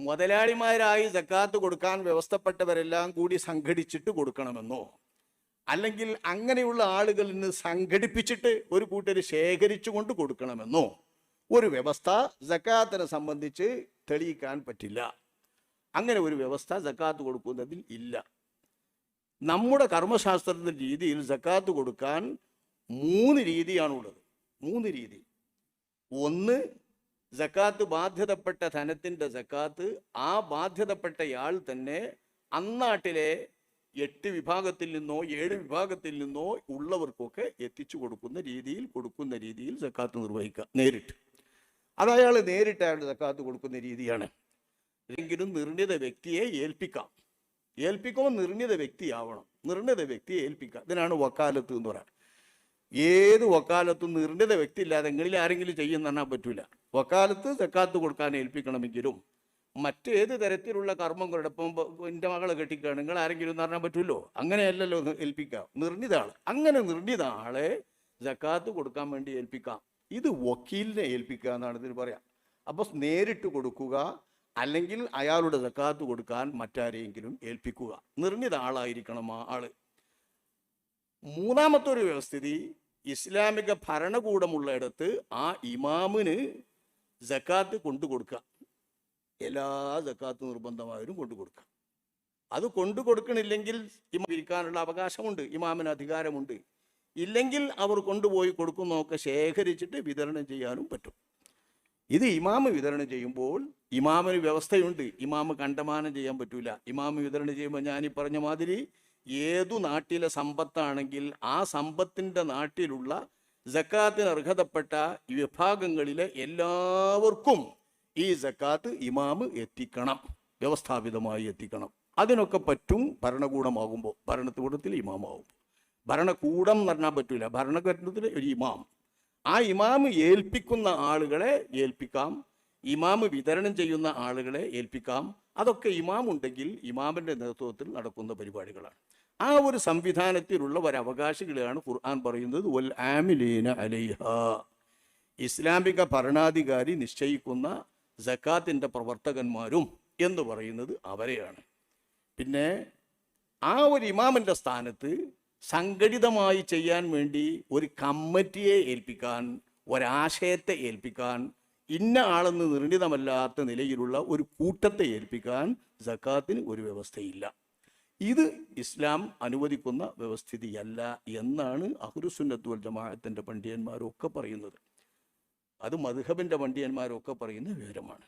മുതലാളിമാരായി ജക്കാത്ത് കൊടുക്കാൻ വ്യവസ്ഥപ്പെട്ടവരെല്ലാം കൂടി സംഘടിച്ചിട്ട് കൊടുക്കണമെന്നോ? അല്ലെങ്കിൽ അങ്ങനെയുള്ള ആളുകളിൽ നിന്ന് സംഘടിപ്പിച്ചിട്ട് ഒരു കൂട്ടർ ശേഖരിച്ചു കൊണ്ട് കൊടുക്കണമെന്നോ? ഒരു വ്യവസ്ഥ ജക്കാത്തിനെ സംബന്ധിച്ച് തെളിയിക്കാൻ പറ്റില്ല. അങ്ങനെ ഒരു വ്യവസ്ഥ ജക്കാത്ത് കൊടുക്കുന്നതിൽ ഇല്ല. നമ്മുടെ കർമ്മശാസ്ത്രത്തിന്റെ രീതിയിൽ ജക്കാത്ത് കൊടുക്കാൻ മൂന്ന് രീതിയാണുള്ളത്. മൂന്ന് രീതി. ഒന്ന് ജക്കാത്ത് ബാധ്യതപ്പെട്ട ധനത്തിന്റെ സക്കാത്ത് ആ ബാധ്യതപ്പെട്ടയാൾ തന്നെ അന്നാട്ടിലെ എട്ട് വിഭാഗത്തിൽ നിന്നോ ഏഴ് വിഭാഗത്തിൽ നിന്നോ ഉള്ളവർക്കൊക്കെ എത്തിച്ചു കൊടുക്കുന്ന രീതിയിൽ കൊടുക്കുന്ന രീതിയിൽ സക്കാത്ത് നിർവഹിക്കുക നേരിട്ട്. അത് അയാൾ നേരിട്ട് അയാളുടെ ജക്കാത്ത് കൊടുക്കുന്ന രീതിയാണ്. എങ്കിലും നിർണിത വ്യക്തിയെ ഏൽപ്പിക്കാം. ഏൽപ്പിക്കുമ്പോൾ നിർണിത വ്യക്തിയാവണം. നിർണിത വ്യക്തിയെ ഏൽപ്പിക്കാം ഇതിനാണ് വക്കാലത്ത് എന്ന് പറയുന്നത്. ഏത് വക്കാലത്തും നിർണിത വ്യക്തി ഇല്ലാതെ എങ്ങളിൽ ആരെങ്കിലും ചെയ്യുന്ന പറഞ്ഞാൽ പറ്റൂല. വക്കാലത്ത് സക്കാത്ത് കൊടുക്കാൻ ഏൽപ്പിക്കണമെങ്കിലും മറ്റേത് തരത്തിലുള്ള കർമ്മങ്ങളുടെ ഇപ്പം എന്റെ മകളെ കെട്ടിക്കുകയാണ്. നിങ്ങൾ ആരെങ്കിലും എന്ന് പറഞ്ഞാൽ പറ്റുമല്ലോ അങ്ങനെയല്ലല്ലോ ഏൽപ്പിക്കാം നിർണിത ആൾ അങ്ങനെ നിർണിത ആളെ ജക്കാത്ത് കൊടുക്കാൻ വേണ്ടി ഏൽപ്പിക്കാം. ഇത് വക്കീലിനെ ഏൽപ്പിക്കുക എന്നാണ് ഇതിന് പറയാം. അപ്പോൾ നേരിട്ട് കൊടുക്കുക അല്ലെങ്കിൽ അയാളുടെ ജക്കാത്ത് കൊടുക്കാൻ മറ്റാരെയെങ്കിലും ഏൽപ്പിക്കുക. നിർണിത ആളായിരിക്കണം ആ ആൾ. മൂന്നാമത്തെ ഒരു വ്യവസ്ഥിതി ഇസ്ലാമിക ഭരണകൂടമുള്ളിടത്ത് ആ ഇമാമിന് ജക്കാത്ത് കൊണ്ടു കൊടുക്കുക എല്ലാ ജക്കാത്ത് നിർബന്ധമായും കൊണ്ടു കൊടുക്കുക അത് കൊണ്ടു കൊടുക്കണില്ലെങ്കിൽ ഇരിക്കാനുള്ള അവകാശമുണ്ട് ഇമാമിന് അധികാരമുണ്ട്. ഇല്ലെങ്കിൽ അവർ കൊണ്ടുപോയി കൊടുക്കുന്നതൊക്കെ ശേഖരിച്ചിട്ട് വിതരണം ചെയ്യാനും പറ്റും. ഇത് ഇമാമ് വിതരണം ചെയ്യുമ്പോൾ ഇമാമിന് വ്യവസ്ഥയുണ്ട്. ഇമാമ് കണ്ടമാനം ചെയ്യാൻ പറ്റൂല. ഇമാമ് വിതരണം ചെയ്യുമ്പോൾ ഞാൻ ഈ പറഞ്ഞ മാതിരി ഏതു നാട്ടിലെ സമ്പത്താണെങ്കിൽ ആ സമ്പത്തിന്റെ നാട്ടിലുള്ള ജക്കാത്തിന് അർഹതപ്പെട്ട വിഭാഗങ്ങളിലെ എല്ലാവർക്കും ഈ ജക്കാത്ത് ഇമാമ് എത്തിക്കണം വ്യവസ്ഥാപിതമായി എത്തിക്കണം. അതിനൊക്കെ പറ്റും ഭരണകൂടമാകുമ്പോൾ ഭരണകൂടത്തിൽ ഇമാമാവും ഭരണകൂടം എന്ന് പറഞ്ഞാൽ പറ്റൂല ഭരണകൂടത്തിൽ ഒരു ഇമാം. ആ ഇമാമ് ഏൽപ്പിക്കുന്ന ആളുകളെ ഏൽപ്പിക്കാം ഇമാമ് വിതരണം ചെയ്യുന്ന ആളുകളെ ഏൽപ്പിക്കാം. അതൊക്കെ ഇമാം ഉണ്ടെങ്കിൽ ഇമാമിന്റെ നേതൃത്വത്തിൽ നടക്കുന്ന പരിപാടികളാണ്. ആ ഒരു സംവിധാനത്തിലുള്ള ഒരു അവകാശികളെയാണ് ഖുർആൻ പറയുന്നത്. വൽ ആമിലീന അലൈഹ. ഇസ്ലാമിക ഭരണാധികാരി നിശ്ചയിക്കുന്ന ജക്കാത്തിന്റെ പ്രവർത്തകന്മാരും എന്ന് പറയുന്നത് അവരെയാണ്. പിന്നെ ആ ഒരു ഇമാമിന്റെ സ്ഥാനത്ത് സംഘടിതമായി ചെയ്യാൻ വേണ്ടി ഒരു കമ്മിറ്റിയെ ഏൽപ്പിക്കാൻ ഒരാശയത്തെ ഏൽപ്പിക്കാൻ ഇന്ന ആളെന്ന് നിർണിതമല്ലാത്ത നിലയിലുള്ള ഒരു കൂട്ടത്തെ ഏൽപ്പിക്കാൻ സക്കാത്തിന് ഒരു വ്യവസ്ഥയില്ല. ഇത് ഇസ്ലാം അനുവദിക്കുന്ന വ്യവസ്ഥിതിയല്ല എന്നാണ് അഹുരുസുന്നത്തുൽ ജമാഅത്തിന്റെ ജമാഅത്തിന്റെ പണ്ഡിതന്മാരൊക്കെ പറയുന്നത്. അത് മധുഹബിന്റെ പണ്ഡിയന്മാരൊക്കെ പറയുന്ന വിവരമാണ്.